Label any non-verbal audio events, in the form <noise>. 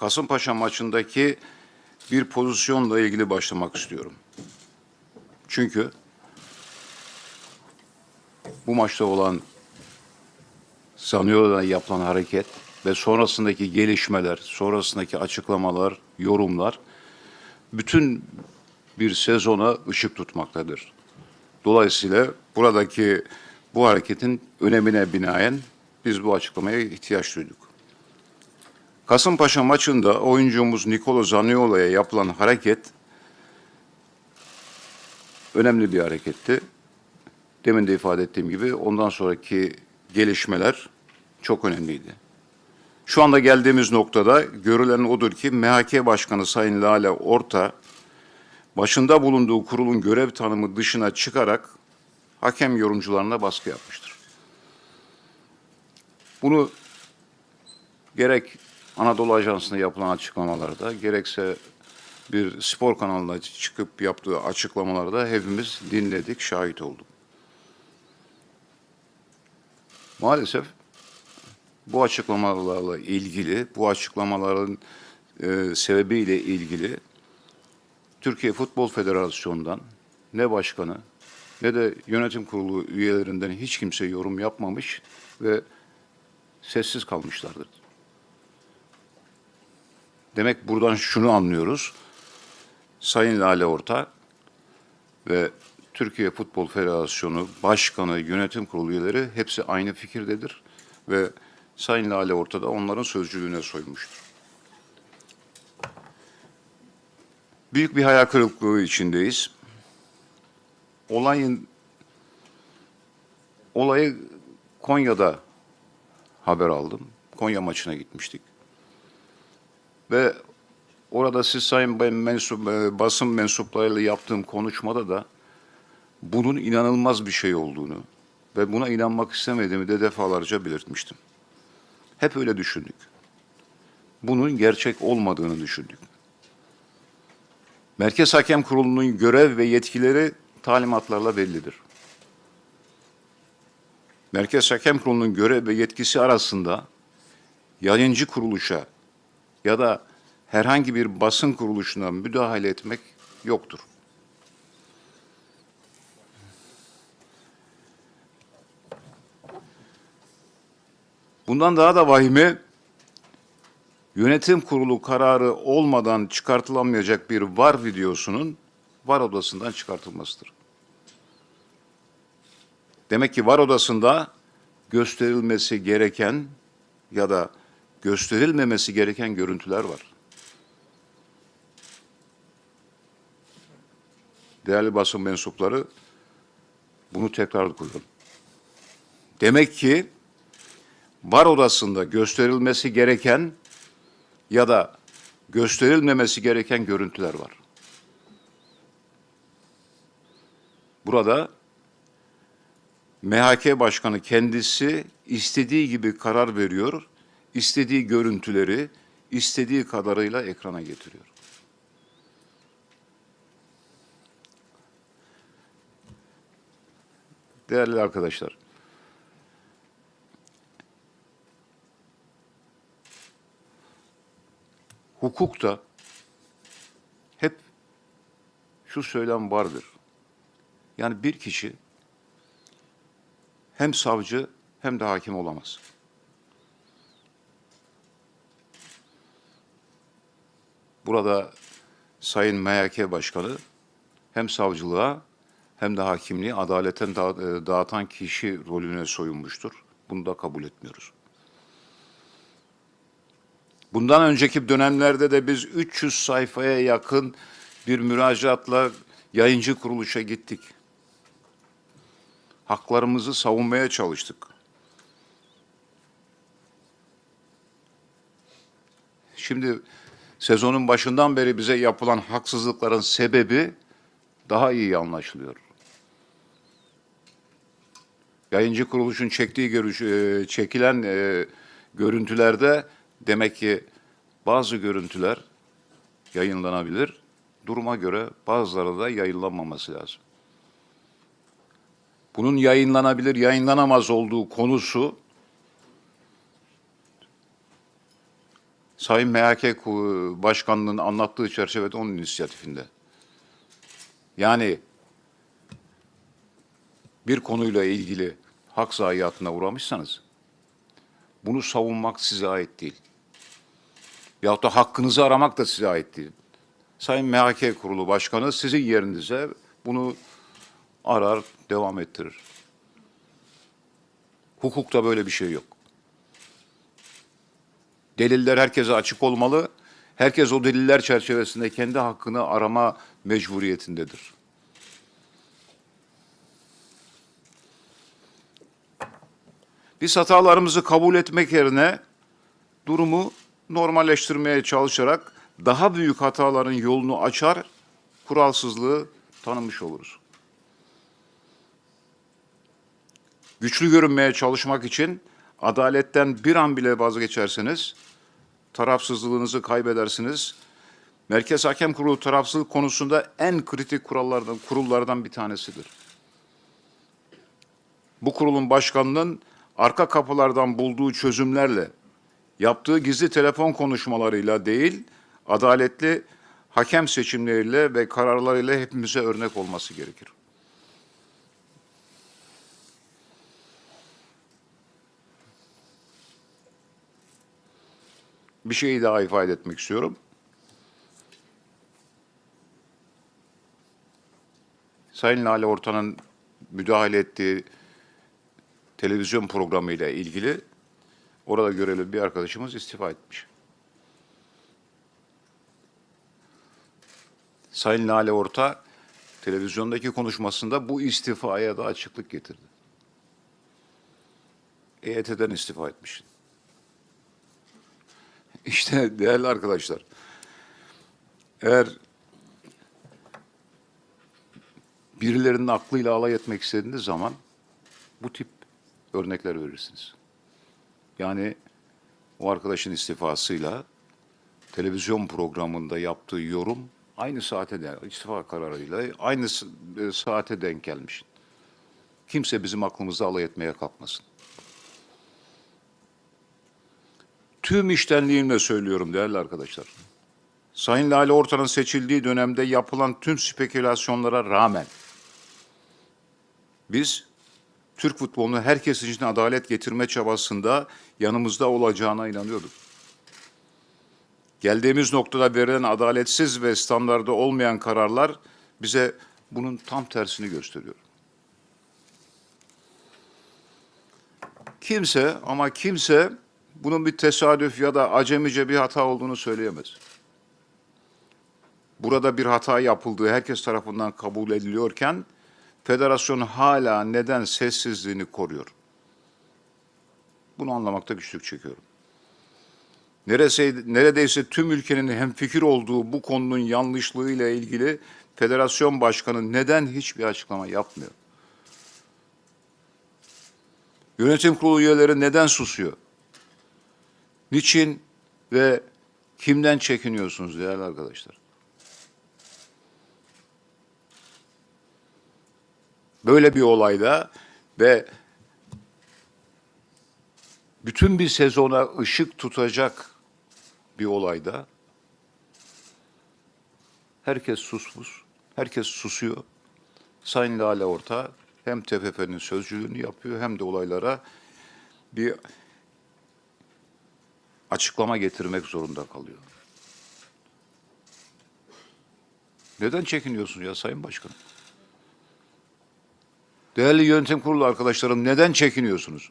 Kasımpaşa maçındaki bir pozisyonla ilgili başlamak istiyorum. Çünkü bu maçta olan Zaniolo'da yapılan hareket ve sonrasındaki gelişmeler, sonrasındaki açıklamalar, yorumlar bütün bir sezona ışık tutmaktadır. Dolayısıyla buradaki bu hareketin önemine binaen biz bu açıklamaya ihtiyaç duyduk. Kasımpaşa maçında oyuncumuz Nicolo Zaniolo'ya yapılan hareket önemli bir hareketti. Demin de ifade ettiğim gibi ondan sonraki gelişmeler çok önemliydi. Şu anda geldiğimiz noktada görülen odur ki MHK Başkanı Sayın Lale Orta başında bulunduğu kurulun görev tanımı dışına çıkarak hakem yorumcularına baskı yapmıştır. Bunu gerek Anadolu Ajansı'nda yapılan açıklamalarda gerekse bir spor kanalına çıkıp yaptığı açıklamalarda hepimiz dinledik, şahit olduk. Maalesef bu açıklamalarla ilgili, bu açıklamaların e, sebebiyle ilgili Türkiye Futbol Federasyonu'ndan ne başkanı ne de yönetim kurulu üyelerinden hiç kimse yorum yapmamış ve sessiz kalmışlardır. Demek buradan şunu anlıyoruz. Sayın Lale Orta ve Türkiye Futbol Federasyonu Başkanı, Yönetim Kurulu üyeleri hepsi aynı fikirdedir ve Sayın Lale Orta da onların sözcülüğüne soyunmuştur. Büyük bir hayal kırıklığı içindeyiz. Olayın olayı Konya'da haber aldım. Konya maçına gitmiştik. Ve orada siz sayın mensup, e, basın mensuplarıyla yaptığım konuşmada da bunun inanılmaz bir şey olduğunu ve buna inanmak istemediğimi de defalarca belirtmiştim. Hep öyle düşündük. Bunun gerçek olmadığını düşündük. Merkez Hakem Kurulu'nun görev ve yetkileri talimatlarla bellidir. Merkez Hakem Kurulu'nun görev ve yetkisi arasında yayıncı kuruluşa ya da herhangi bir basın kuruluşuna müdahale etmek yoktur. Bundan daha da vahimi yönetim kurulu kararı olmadan çıkartılamayacak bir var videosunun var odasından çıkartılmasıdır. Demek ki var odasında gösterilmesi gereken ya da gösterilmemesi gereken görüntüler var. Değerli basın mensupları bunu tekrar koyalım. Demek ki var odasında gösterilmesi gereken ya da gösterilmemesi gereken görüntüler var. Burada MHK Başkanı kendisi istediği gibi karar veriyor, istediği görüntüleri istediği kadarıyla ekrana getiriyor. Değerli arkadaşlar, hukukta hep şu söylem vardır. Yani bir kişi hem savcı hem de hakim olamaz. Burada Sayın MHK Başkanı hem savcılığa hem de hakimliği adaletten da- e, dağıtan kişi rolüne soyunmuştur. Bunu da kabul etmiyoruz. Bundan önceki dönemlerde de biz 300 sayfaya yakın bir müracaatla yayıncı kuruluşa gittik. Haklarımızı savunmaya çalıştık. Şimdi sezonun başından beri bize yapılan haksızlıkların sebebi daha iyi anlaşılıyor. Yayıncı kuruluşun çektiği görüş, e, çekilen e, görüntülerde demek ki bazı görüntüler yayınlanabilir. Duruma göre bazıları da yayınlanmaması lazım. Bunun yayınlanabilir, yayınlanamaz olduğu konusu Sayın MHK Başkanlığı'nın anlattığı çerçevede onun inisiyatifinde. Yani bir konuyla ilgili hak zayiatına uğramışsanız bunu savunmak size ait değil. Yahut da hakkınızı aramak da size ait değil. Sayın MHK Kurulu Başkanı sizin yerinize bunu arar, devam ettirir. Hukukta böyle bir şey yok. Deliller herkese açık olmalı. Herkes o deliller çerçevesinde kendi hakkını arama mecburiyetindedir. Biz hatalarımızı kabul etmek yerine durumu normalleştirmeye çalışarak daha büyük hataların yolunu açar, kuralsızlığı tanımış oluruz. Güçlü görünmeye çalışmak için adaletten bir an bile vazgeçerseniz tarafsızlığınızı kaybedersiniz. Merkez Hakem Kurulu tarafsızlık konusunda en kritik kurallardan kurullardan bir tanesidir. Bu kurulun başkanının arka kapılardan bulduğu çözümlerle, yaptığı gizli telefon konuşmalarıyla değil, adaletli hakem seçimleriyle ve kararlarıyla hepimize örnek olması gerekir. Bir şeyi daha ifade etmek istiyorum. Sayın Lale Ortan'ın müdahale ettiği televizyon programıyla ilgili orada görevli bir arkadaşımız istifa etmiş. Sayın Lale Orta televizyondaki konuşmasında bu istifaya da açıklık getirdi. EYT'den istifa etmiş. <laughs> İşte değerli arkadaşlar, eğer birilerinin aklıyla alay etmek istediğiniz zaman bu tip örnekler verirsiniz. Yani o arkadaşın istifasıyla televizyon programında yaptığı yorum aynı saate de istifa kararıyla aynı e, saate denk gelmiş. Kimse bizim aklımızda alay etmeye kalkmasın. Tüm iştenliğimle söylüyorum değerli arkadaşlar. Sayın Lale Ortan'ın seçildiği dönemde yapılan tüm spekülasyonlara rağmen biz Türk futbolunu herkes için adalet getirme çabasında yanımızda olacağına inanıyorduk. Geldiğimiz noktada verilen adaletsiz ve standarda olmayan kararlar bize bunun tam tersini gösteriyor. Kimse ama kimse bunun bir tesadüf ya da acemice bir hata olduğunu söyleyemez. Burada bir hata yapıldığı herkes tarafından kabul ediliyorken federasyon hala neden sessizliğini koruyor? Bunu anlamakta güçlük çekiyorum. Nerese, neredeyse tüm ülkenin hemfikir olduğu bu konunun yanlışlığıyla ilgili federasyon başkanı neden hiçbir açıklama yapmıyor? Yönetim kurulu üyeleri neden susuyor? Niçin ve kimden çekiniyorsunuz değerli arkadaşlar? Böyle bir olayda ve bütün bir sezona ışık tutacak bir olayda herkes susmuş, herkes susuyor. Sayın Lale Orta hem TFF'nin sözcülüğünü yapıyor hem de olaylara bir açıklama getirmek zorunda kalıyor. Neden çekiniyorsunuz ya Sayın Başkanım? Değerli yönetim kurulu arkadaşlarım neden çekiniyorsunuz?